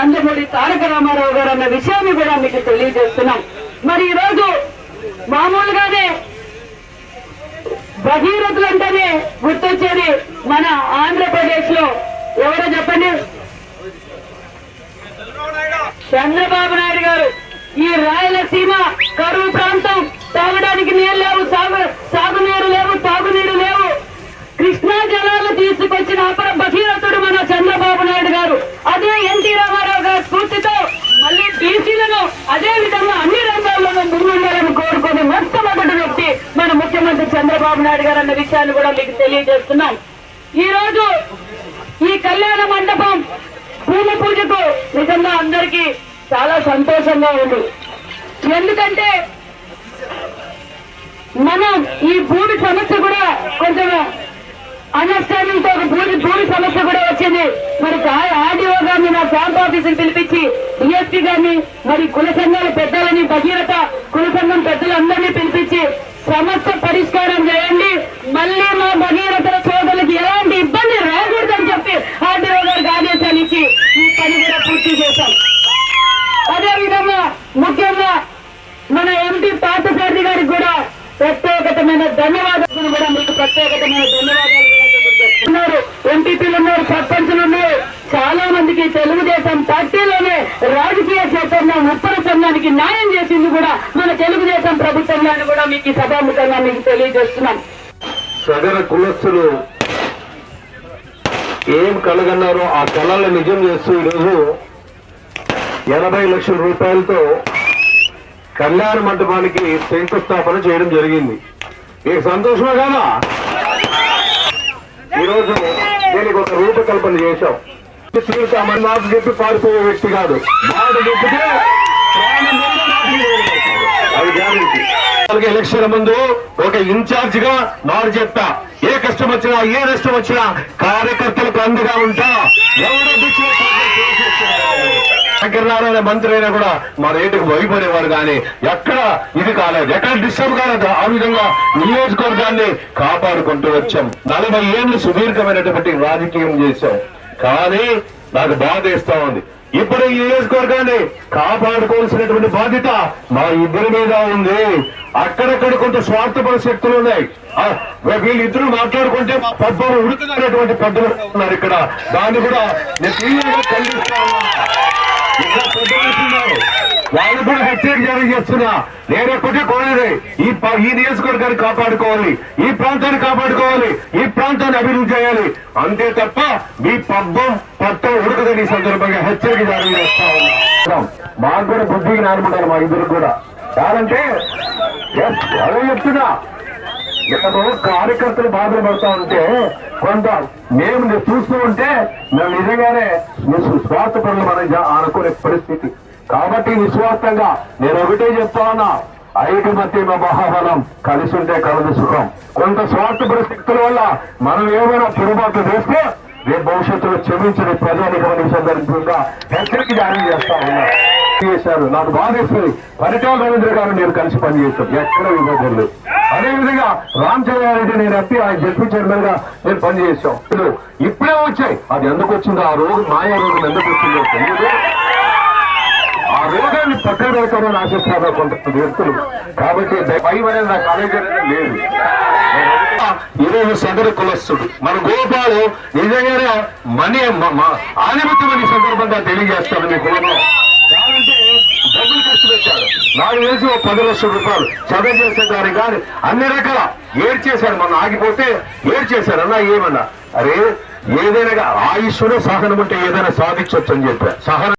నందమూరి తారక రామారావు గారు అన్న విషయాన్ని కూడా మీకు తెలియజేస్తున్నాం. మరి ఈరోజు మామూలుగానే భగీరథులు అంటేనే గుర్తొచ్చేది మన ఆంధ్రప్రదేశ్లో ఎవరో చెప్పండి? చంద్రబాబు నాయుడు గారు. ఈ రాయలసీమ కరువు ప్రాంతం తాగడానికి నీళ్ళు లేవు సాగు సాగునీరు లేవు తాగునీరు లేవు. కృష్ణా జలాలు తీసుకు అపర భగీరథుడు మన చంద్రబాబు నాయుడు గారు అదే ఎన్టీ రామారావు గారి స్ఫూర్తితో మళ్ళీ బీసీలను అదే విధంగా అన్ని రంగాల్లోనూ ముందుండాలని కోరుకునే మొట్టమొదటి వ్యక్తి మన ముఖ్యమంత్రి చంద్రబాబు నాయుడు గారు అన్న విషయాన్ని కూడా మీకు తెలియజేస్తున్నాం. ఈ రోజు ఈ కళ్యాణ మండపం భూమి పూజకు నిజంగా అందరికీ చాలా సంతోషంగా ఉంది. ఎందుకంటే మనం ఈ భూమి సమస్య కూడా కొంచెం అండర్స్టాండింగ్తో ఒక భూమి భూమి సమస్య కూడా వచ్చింది. మరి ఆర్డీఓ గారిని నా క్యాంప్ ఆఫీసుని పిలిపించి డిఎస్పీ గారిని మరి కుల సంఘాల పెద్దలని భగీరథ కుల సంఘం పెద్దలందరినీ పిలిపించి సమస్య పరిష్కారం చేయండి. మళ్ళీ మా భగీరథుల సోదరులకి ఎలాంటి ఇబ్బంది రాకూడదని చెప్పి ఆర్డీఓ గారికి ఆదేశాలు ఇచ్చి ఈ పని కూడా పూర్తి చేశాం. అదే విధంగా ముఖ్యంగా మన ఎంపీ పార్థసారథి గారికి కూడా ప్రత్యేకతమైన ధన్యవాదాలు కూడా మీకు ప్రత్యేకతమైన ధన్యవాదాలు ఉన్నారు ఎంపీపీలు ఉన్నారు సర్పంచులు ఉన్నారు. చాలా మందికి తెలుగుదేశం పార్టీలోనే రాజకీయ క్షేత్రంలో ఉత్తర సంఘానికి న్యాయం చేసింది కూడా మన తెలుగుదేశం ప్రభుత్వంలో కూడా మీకు ఈ సభాముఖంగా మీకు తెలియజేస్తున్నాం. సగర కులస్తులు ఏం కలగన్నారో ఆ కళలను నిజం చేస్తూ ఈరోజు ఎనభై లక్షల రూపాయలతో కళ్యాణ మండపానికి శంకుస్థాపన చేయడం జరిగింది. మీకు సంతోషమే కదా? ఈరోజు దీనికి ఒక రూపకల్పన చేశాం. తీరుతామని నాకు చెప్పి పారిపోయే వ్యక్తి కాదు మాట చెప్పితే అది ముందు ఒక ఇన్ఛార్జ్గా నాడు చెప్తా ఏ కష్టం వచ్చినా ఏ నష్టం వచ్చినా కార్యకర్తలకు అందుగా ఉంటా ఎవరో నారాయణ మంత్రి అయినా కూడా మా రేటుకు భయపడేవారు కానీ ఎక్కడ ఇది కాలేదు ఎక్కడ డిస్టర్బ్ కాలేదు ఆ విధంగా నియోజకవర్గాన్ని కాపాడుకుంటూ వచ్చాం నలభై ఏళ్ళు సుదీర్ఘమైనటువంటి రాజకీయం చేశాం. కానీ నాకు బాధేస్తా ఉంది. ఇప్పుడు ఈ నియోజకవర్గాన్ని కాపాడుకోవాల్సినటువంటి బాధ్యత మా ఇద్దరి మీద ఉంది. అక్కడక్కడ కొంత స్వార్థపర శక్తులు ఉన్నాయి. వీళ్ళిద్దరు మాట్లాడుకుంటే మా పబ్బం ఉడుకుతున్నటువంటి పెద్దలు ఉన్నారు ఇక్కడ. దాన్ని కూడా నేను తీవ్రంగా ఖండిస్తా ఉన్నా ఇంకా వాళ్ళు కూడా హెచ్చరిక చేస్తున్నా. నేను ఒకటే ఈ ఈ నియోజకవర్గాన్ని కాపాడుకోవాలి. ఈ ప్రాంతాన్ని కాపాడుకోవాలి. ఈ ప్రాంతాన్ని అభివృద్ధి చేయాలి. అంతే తప్ప మీ పబ్బం పట్టం ఉడకదని సందర్భంగా హెచ్చరిక జారీ చేస్తా ఉన్నా. మాకు కూడా బుద్ధికి నానుకుంటారు మా ఇద్దరు కూడా. కాదంటే yes, అదే చెప్తున్నా. మేము కార్యకర్తలు బాధలు పడతా ఉంటే కొంత మేము ని- చూస్తూ ఉంటే మేము నిజంగానే మీ స్వార్థపరులు మనం అనుకునే పరిస్థితి. కాబట్టి నిస్వార్థంగా నేను ఒకటే చెప్తానా ఉన్నా మహాబలం కలిసి ఉంటే కలదు సుఖం. కొంత స్వార్థపర శక్తుల వల్ల మనం ఏమైనా పొరపాట్లు చేస్తే రేపు భవిష్యత్తులో క్షమించని ప్రజానికమని సందర్భంగా హెచ్చరిక జారీ చేస్తా ఉన్నారు చేశారు. నాకు బాధేస్తుంది పరిటాల రవీంద్ర గారు నేను కలిసి పనిచేస్తాం. ఎక్కడ విభజన అదేవిధంగా అదే రామ్ నేను ఎప్పి ఆయన జడ్పీ చైర్మన్గా నేను పనిచేసాం ఇప్పుడే వచ్చాయి. అది ఎందుకు వచ్చిందో ఆ రోగం మాయా రోగం ఎందుకు వచ్చిందో తెలియదు. ఆ రోగాన్ని పక్కన పెడతామని ఆశిస్తున్నారు కొంత వ్యక్తులు కాబట్టి భయం అనేది నా కాలేజీ అనేది లేదు. ఈరోజు సదరు కులస్తుడు. మన గోపాలు నిజంగానే మనీ ఆధిపత్యం ఈ సందర్భంగా తెలియజేస్తాడు మీ కులంలో. కావాలంటే డబ్బులు ఖర్చు పెట్టాడు. నాకు తెలిసి ఒక పది లక్షల రూపాయలు చదువు చేసే చేసేదానికి కానీ అన్ని రకాల ఏడ్ చేశారు మొన్న ఆగిపోతే ఏడ్ చేశారు అన్నా ఏమన్నా? అరే ఏదైనా ఆయుష్లో సహనం ఉంటే ఏదైనా సాధించవచ్చు అని చెప్పారు సహనం